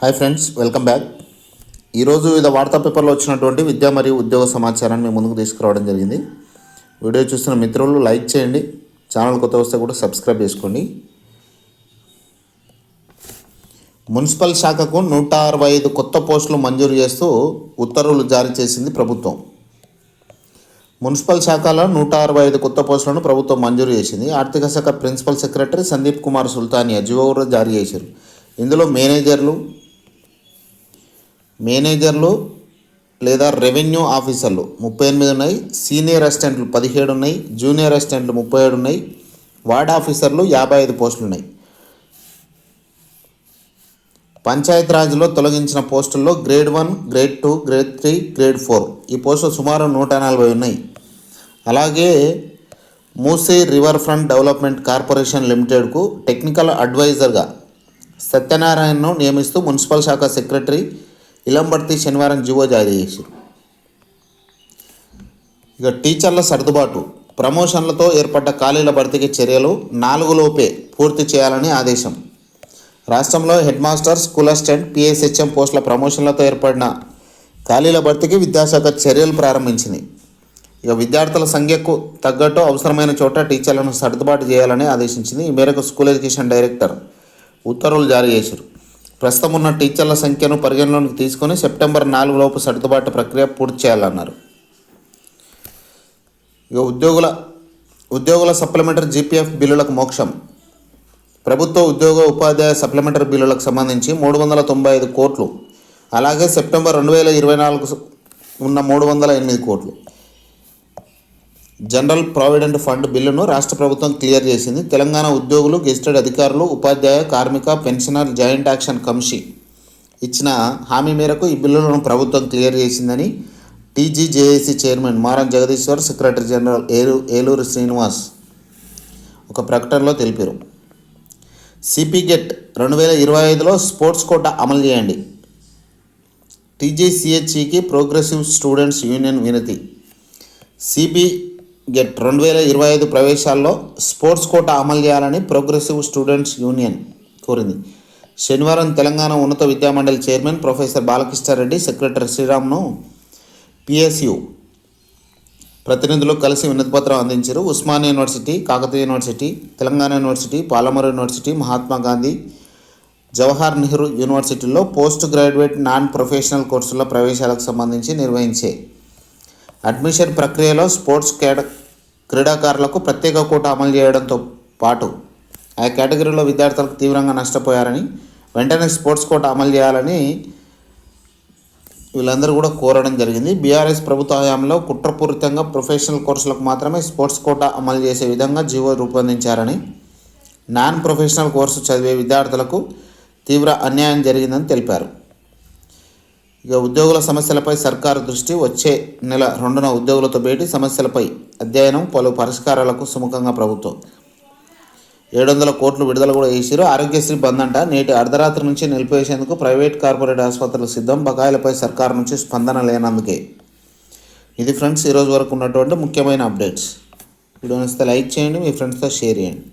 Hi friends welcome back ఈరోజు వివిధ వార్తా పేపర్లో వచ్చినటువంటి విద్య మరియు ఉద్యోగ సమాచారాన్ని మేము ముందుకు తీసుకురావడం జరిగింది. వీడియో చూస్తున్న మిత్రులు లైక్ చేయండి. ఛానల్ కొత్త వస్తే కూడా సబ్స్క్రైబ్ చేసుకోండి. మున్సిపల్ శాఖకు నూట అరవై ఐదు కొత్త పోస్టులు మంజూరు చేస్తూ ఉత్తర్వులు జారీ చేసింది ప్రభుత్వం. మున్సిపల్ శాఖలో నూట అరవై ఐదు కొత్త పోస్టులను ప్రభుత్వం మంజూరు చేసింది. ఆర్థిక శాఖ principal secretary Sandeep Kumar Sultania GO కూడా జారీ చేశారు. ఇందులో మేనేజర్లు మేనేజర్లు లేదా రెవెన్యూ ఆఫీసర్లు ముప్పై ఎనిమిది ఉన్నాయి. సీనియర్ అసిస్టెంట్లు పదిహేడు ఉన్నాయి. జూనియర్ అసిస్టెంట్లు ముప్పై ఏడు ఉన్నాయి. వార్డ్ ఆఫీసర్లు యాభై ఐదు పోస్టులు ఉన్నాయి. పంచాయత్ రాజ్లో తొలగించిన పోస్టుల్లో grade one grade two grade three grade four. ఈ పోస్టులు సుమారు నూట నలభై ఉన్నాయి. అలాగే Musi river front development corporation లిమిటెడ్కు టెక్నికల్ అడ్వైజర్గా సత్యనారాయణను నియమిస్తూ మున్సిపల్ శాఖ సెక్రటరీ ఇలంబర్తి శనివారం జీవో జారీ చేశారు ఇక టీచర్ల సర్దుబాటు. ప్రమోషన్లతో ఏర్పడ్డ ఖాళీల భర్తీకి చర్యలు నాలుగులోపే పూర్తి చేయాలని ఆదేశం. రాష్ట్రంలో head master school assistant PSHM పోస్టుల ప్రమోషన్లతో ఏర్పడిన ఖాళీల భర్తీకి విద్యాశాఖ చర్యలు ప్రారంభించింది. ఇక విద్యార్థుల సంఖ్యకు తగ్గట్టు అవసరమైన చోట టీచర్లను సర్దుబాటు చేయాలని ఆదేశించింది. ఈ మేరకు స్కూల్ ఎడ్యుకేషన్ డైరెక్టర్ ఉత్తర్వులు జారీ చేశారు ప్రస్తుతం ఉన్న టీచర్ల సంఖ్యను పరిగణలోకి తీసుకొని సెప్టెంబర్ నాలుగు లోపు సర్దుబాటు ప్రక్రియ పూర్తి చేయాలన్నారు. ఇక ఉద్యోగుల ఉద్యోగుల సప్లిమెంటరీ జీపీఎఫ్ బిల్లులకు మోక్షం. ప్రభుత్వ ఉద్యోగ ఉపాధ్యాయ సప్లిమెంటరీ బిల్లులకు సంబంధించి మూడు వందల తొంభై ఐదు కోట్లు. అలాగే సెప్టెంబర్ రెండు వేల ఇరవై నాలుగు ఉన్న మూడు వందల ఎనిమిది కోట్లు. జనరల్ ప్రావిడెంట్ ఫండ్ బిల్లును రాష్ట్ర ప్రభుత్వం క్లియర్ చేసింది. తెలంగాణ ఉద్యోగులు గెజిటెడ్ అధికారులు ఉపాధ్యాయ కార్మిక పెన్షనర్ జాయింట్ యాక్షన్ కమిషన్ ఇచ్చిన హామీ మేరకు ఈ బిల్లులను ప్రభుత్వం క్లియర్ చేసిందని TGJAC chairman Maram Jagadishwar secretary general ఏలు ఏలూరు శ్రీనివాస్ ఒక ప్రకటనలో తెలిపారు. సిపి గెట్ రెండు వేల ఇరవై ఐదులో స్పోర్ట్స్ కోటా అమలు చేయండి. టీజీసీహెచ్ఈకి ప్రోగ్రెసివ్ స్టూడెంట్స్ యూనియన్ వినతి. సిపి గెట్ రెండు వేల ఇరవై ఐదు ప్రవేశాల్లో స్పోర్ట్స్ కోట అమలు చేయాలని ప్రోగ్రెసివ్ స్టూడెంట్స్ యూనియన్ కోరింది. శనివారం తెలంగాణ ఉన్నత విద్యామండలి చైర్మన్ ప్రొఫెసర్ బాలకృష్ణారెడ్డి సెక్రటరీ శ్రీరామ్ను పిఎస్యు ప్రతినిధులు కలిసి వినతిపత్రం అందించారు. Osmania university Kakatiya university Telangana university Palamuru university Mahatma Gandhi Jawahar Nehru యూనివర్సిటీలో పోస్ట్ గ్రాడ్యుయేట్ నాన్ ప్రొఫెషనల్ కోర్సుల ప్రవేశాలకు సంబంధించి నిర్వహించే అడ్మిషన్ ప్రక్రియలో స్పోర్ట్స్ కేట క్రీడాకారులకు ప్రత్యేక కోట అమలు చేయడంతో పాటు ఆ కేటగిరీలో విద్యార్థులకు తీవ్రంగా నష్టపోయారని వెంటనే స్పోర్ట్స్ కోట అమలు చేయాలని వీళ్ళందరూ కూడా కోరడం జరిగింది. బీఆర్ఎస్ ప్రభుత్వ హయాంలో కుట్రపూరితంగా ప్రొఫెషనల్ కోర్సులకు మాత్రమే స్పోర్ట్స్ కోటా అమలు చేసే విధంగా జీవో రూపొందించారని నాన్ ప్రొఫెషనల్ కోర్సు చదివే విద్యార్థులకు తీవ్ర అన్యాయం జరిగిందని తెలిపారు. ఇక ఉద్యోగుల సమస్యలపై సర్కారు దృష్టి వచ్చే నెల రెండున ఉద్యోగులతో భేటీ సమస్యలపై అధ్యయనం పలు పరిష్కారాలకు సుముఖంగా ప్రభుత్వం. ఏడు వందల కోట్లు విడుదల కూడా చేశారు ఆరోగ్యశ్రీ బంద్ అంట నేటి అర్ధరాత్రి నుంచి నిలిపివేసేందుకు ప్రైవేట్ కార్పొరేట్ ఆసుపత్రులు సిద్ధం. బకాయిలపై సర్కారు నుంచి స్పందన లేనందుకే. ఇది ఫ్రెండ్స్ ఈరోజు వరకు ఉన్నటువంటి ముఖ్యమైన అప్డేట్స్. వీడియో నచ్చితే లైక్ చేయండి మీ ఫ్రెండ్స్తో షేర్ చేయండి.